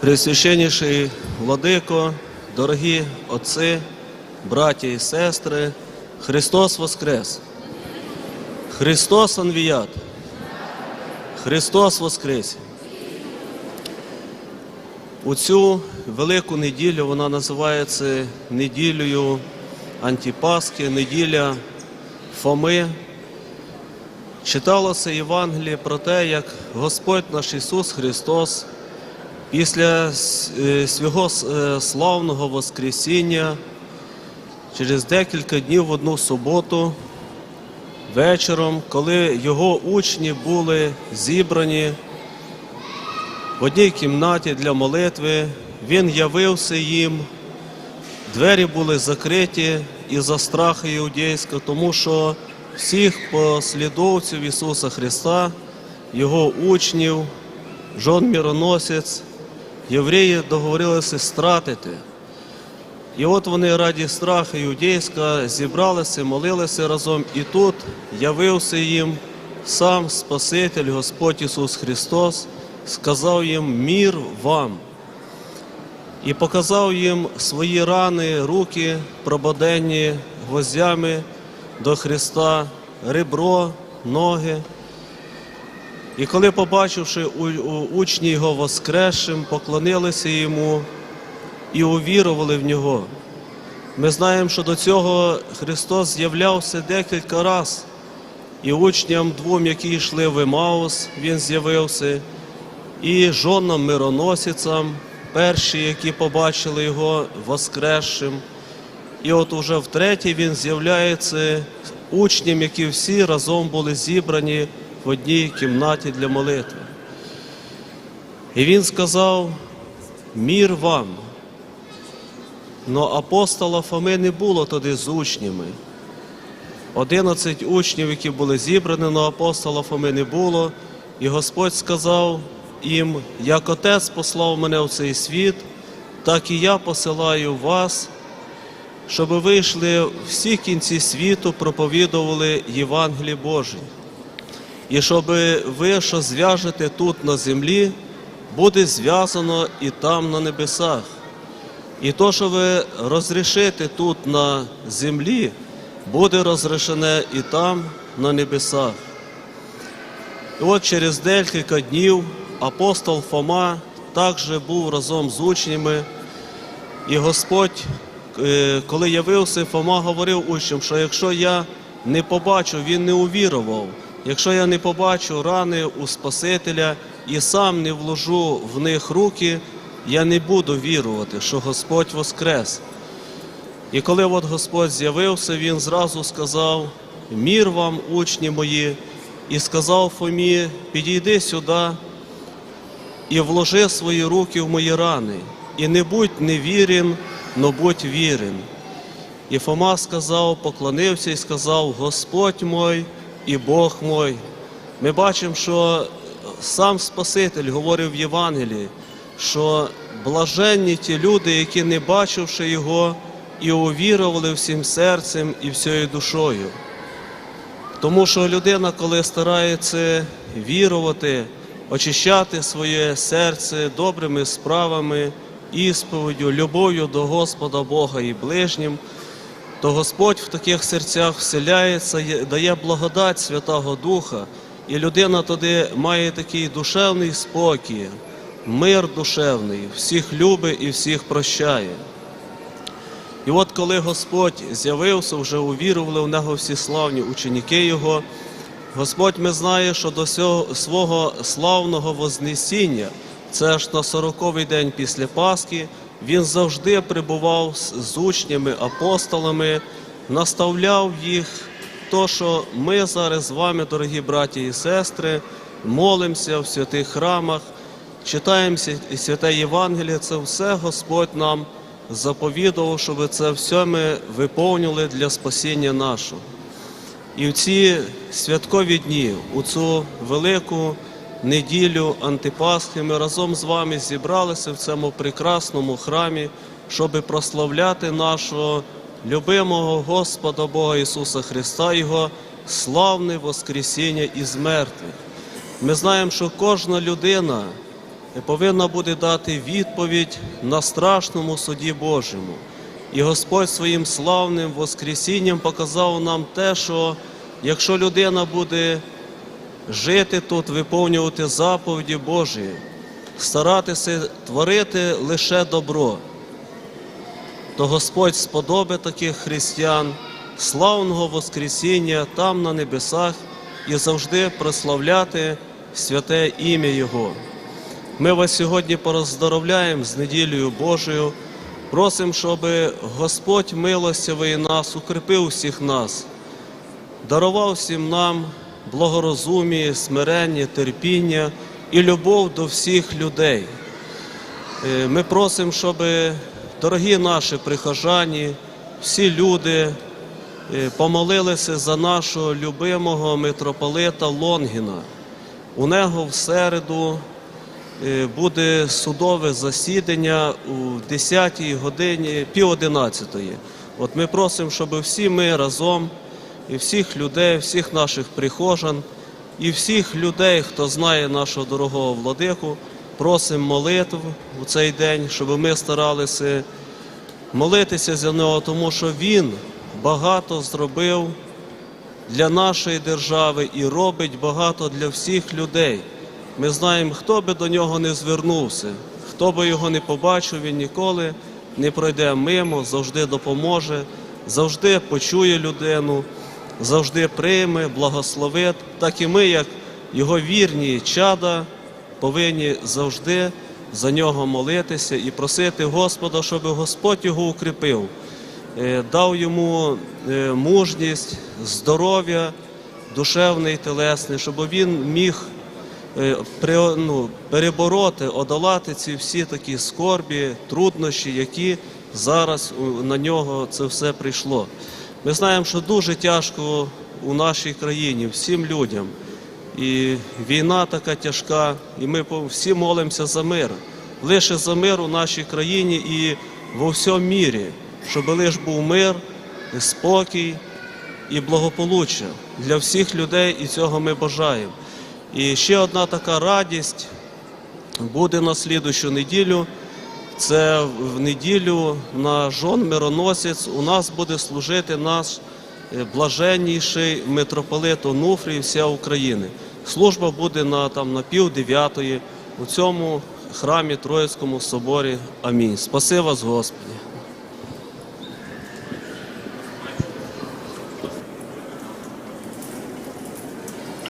Пресвященніший владико, дорогі отці, браті і сестри, Христос Воскрес! Христос Анвіят! Христос Воскрес! У цю велику неділю вона називається неділею Антипаски, неділя Фоми. Читалося Євангеліє про те, як Господь наш Ісус Христос після е, свого е, славного Воскресіння через декілька днів в одну суботу вечором, коли його учні були зібрані в одній кімнаті для молитви, він явився їм. Двері були закриті із-за страху іудейського, тому що всіх послідовців Ісуса Христа, Його учнів, жон міроносець, євреї договорилися стратити. І от вони раді страху іудейська зібралися, молилися разом, і тут явився їм сам Спаситель, Господь Ісус Христос, сказав їм мір вам і показав їм свої рани, руки, прободенні гвоздями до Христа, ребро, ноги. І коли, побачивши учні його воскресшим, поклонилися йому і увірували в нього. Ми знаємо, що до цього Христос з'являвся декілька разів. І учням двом, які йшли в Емаус, Він з'явився, і жонам мироносицям, перші, які побачили його воскресшим. І от уже втретє він з'являється учням, які всі разом були зібрані в одній кімнаті для молитви. І він сказав: мір вам. Но апостола Фоми не було тоді з учнями. Одинадцять учнів, які були зібрані, але апостола Фоми не було. І Господь сказав їм: як Отець послав мене в цей світ, так і я посилаю вас, щоб ви йшли всі кінці світу, проповідували Євангеліє Боже. І щоб ви, що зв'яжете тут на землі, буде зв'язано і там на небесах. І то, що ви розрішите тут на землі, буде розрішене і там на небесах. І от через декілька днів апостол Фома також був разом з учнями, і Господь, е, коли явився, Фома говорив учням, що якщо я не побачу, він не увірував, якщо я не побачу рани у Спасителя і сам не вложу в них руки, я не буду вірувати, що Господь воскрес. І коли от Господь з'явився, він зразу сказав: Мір вам, учні мої, і сказав Фомі, підійди сюди і вложи свої руки в мої рани, і не будь невірен, но будь вірен. І Фома сказав, поклонився і сказав: Господь мой і Бог мой. Ми бачимо, що сам Спаситель говорив в Євангелії, що блаженні ті люди, які, не бачивши Його, і увірували всім серцем і всією душою. Тому що людина, коли старається вірувати, очищати своє серце добрими справами, ісповіддю, любов'ю до Господа Бога і ближнім, то Господь в таких серцях вселяється, дає благодать Святого Духа, і людина тоді має такий душевний спокій, мир душевний, всіх любить і всіх прощає. І от коли Господь з'явився, вже увірували в нього всі славні ученики Його, Господь ми знає, що до свого славного Вознесіння, це ж на сороковий день після Пасхи, Він завжди прибував з, учнями, апостолами, наставляв їх, то, що ми зараз з вами, дорогі браті і сестри, молимося в святих храмах, читаємо святе Євангеліє, це все Господь нам заповідував, щоб це все ми виповнили для спасіння нашого. І в ці святкові дні, у цю велику неділю Антипасхи, ми разом з вами зібралися в цьому прекрасному храмі, щоб прославляти нашого любимого Господа Бога Ісуса Христа, Його славне Воскресіння із мертвих. Ми знаємо, що кожна людина повинна буде дати відповідь на страшному суді Божому. І Господь своїм славним Воскресінням показав нам те, що якщо людина буде жити тут, виповнювати заповіді Божі, старатися творити лише добро, то Господь сподобає таких християн славного Воскресіння там на небесах і завжди прославляти святе ім'я Його. Ми вас сьогодні пороздоровляємо з неділею Божою. Просимо, щоб Господь милостивий нас укріпив всіх нас, дарував всім нам благорозуміє, смирення, терпіння і любов до всіх людей. Е, Ми просимо, щоб дорогі наші прихожані, всі люди е, помолилися за нашого любимого митрополита Лонгіна. У нього в середу е, буде судове засідання у 10-й годині, пів 11-ї. От ми просимо, щоб всі ми разом, і всіх людей, всіх наших прихожан, і всіх людей, хто знає нашого дорогого владику, просимо молитв у цей день, щоб ми старалися молитися за нього, тому що він багато зробив для нашої держави і робить багато для всіх людей. Ми знаємо, хто би до нього не звернувся, хто би його не побачив, він ніколи не пройде мимо, завжди допоможе, завжди почує людину, завжди прийме, благословить. Так і ми, як його вірні чада, повинні завжди за нього молитися і просити Господа, щоб Господь його укріпив е, дав йому е, мужність, здоров'я душевне і телесне, щоб він міг е, ну, перебороти, одолати ці всі такі скорбі, труднощі, які зараз на нього це все прийшло. Ми знаємо, що дуже тяжко у нашій країні всім людям. І війна така тяжка, і ми всі молимося за мир. Лише за мир у нашій країні і во всьому мірі, щоб лише був мир, спокій і благополуччя для всіх людей, і цього ми бажаємо. І ще одна така радість буде на слідущу неділю. Це в неділю на жон мироносець у нас буде служити наш е, блаженніший митрополит Онуфрій вся України. Служба буде на, там, на пів дев'ятої у цьому храмі Троїцькому соборі. Амінь. Спаси вас, Господи.